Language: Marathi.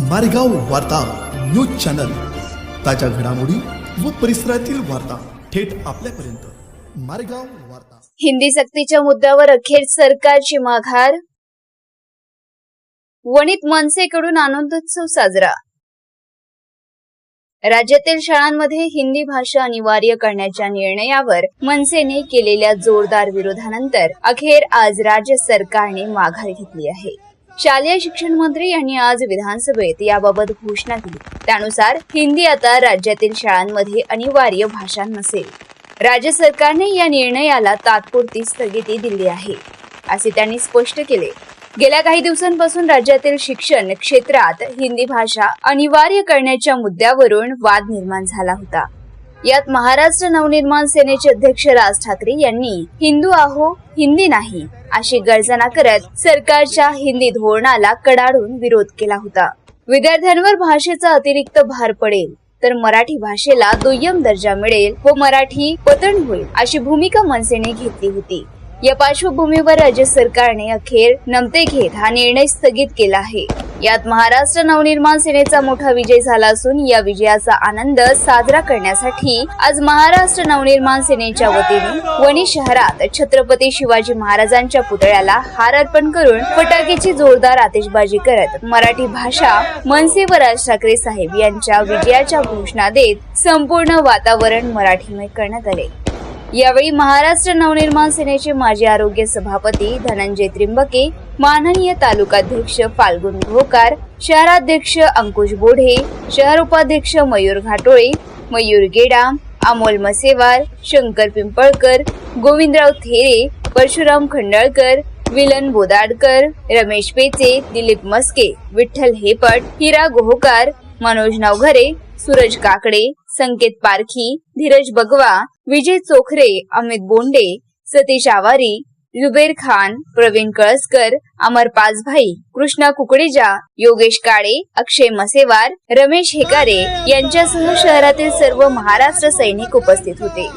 मारेगाव वार्ता न्यूज चॅनल. ताज्या घडामोडी व परिसरातील वार्ता थेट आपल्यापर्यंत. मारेगाव वार्ता. हिंदी सक्तीच्या मुद्द्यावर अखेर सरकारची माघार. वणीत मनसेकडून आनंदोत्सव साजरा. राज्यातील शाळांमध्ये हिंदी भाषा अनिवार्य करण्याच्या निर्णयावर मनसेने केलेल्या जोरदार विरोधानंतर अखेर आज राज्य सरकारने माघार घेतली आहे. शालेय शिक्षण मंत्री यांनी आज विधानसभेत याबाबत घोषणा केली. त्यानुसार हिंदी आता राज्यातील शाळांमध्ये अनिवार्य भाषा नसेल. राज्य सरकारने या निर्णयाला तात्पुरती स्थगिती दिली आहे असे त्यांनी स्पष्ट केले. गेल्या काही दिवसांपासून राज्यातील शिक्षण क्षेत्रात हिंदी भाषा अनिवार्य करण्याच्या मुद्द्यावरून वाद निर्माण झाला होता. यात महाराष्ट्र नवनिर्माण सेनेचे अध्यक्ष राज ठाकरे यांनी हिंदू आहो हिंदी नाही अशी गर्जना करत सरकारच्या हिंदी धोरणाला कडाडून विरोध केला होता. विद्यार्थ्यांवर भाषेचा अतिरिक्त भार पडेल तर मराठी भाषेला दुय्यम दर्जा मिळेल व मराठी पतन होईल अशी भूमिका मनसेने घेतली होती. या पार्श्वभूमीवर राज्य सरकारने अखेर नमते घेत हा निर्णय स्थगित केला आहे. यात महाराष्ट्र नवनिर्माण सेनेचा मोठा विजय झाला असून या विजयाचा आनंद साजरा करण्यासाठी आज महाराष्ट्र नवनिर्माण सेनेच्या वतीने वणी शहरात छत्रपती शिवाजी महाराजांच्या पुतळ्याला हार अर्पण करून फटाक्याची जोरदार आतिषबाजी करत मराठी भाषा मनसे व राज ठाकरे साहेब यांच्या विजयाच्या घोषणा देत संपूर्ण वातावरण मराठीमय करण्यात आले. यावेळी महाराष्ट्र नवनिर्माण सेनेचे माजी आरोग्य सभापती धनंजय त्रिंबके माननीय तालुकाध्यक्ष फाल्गुन घोकार शहराध्यक्ष अंकुश बोढे शहर उपाध्यक्ष मयूर घाटोळे मयूर गेडाम अमोल मसेवार शंकर पिंपळकर गोविंदराव थेरे परशुराम खंडाळकर विलन बोदाडकर रमेश पेचे दिलीप मस्के विठ्ठल हेपट हिरा गोहोकार मनोज नवघरे सूरज काकडे संकेत पारखी धीरज बगवा विजय चोखरे अमित बोंडे सतीश आवारी जुबेर खान प्रवीण कळसकर अमर पाचभाई कृष्णा कुकडेजा योगेश काळे अक्षय मसेवार रमेश हेकारे यांच्यासह शहरातील सर्व महाराष्ट्र सैनिक उपस्थित होते.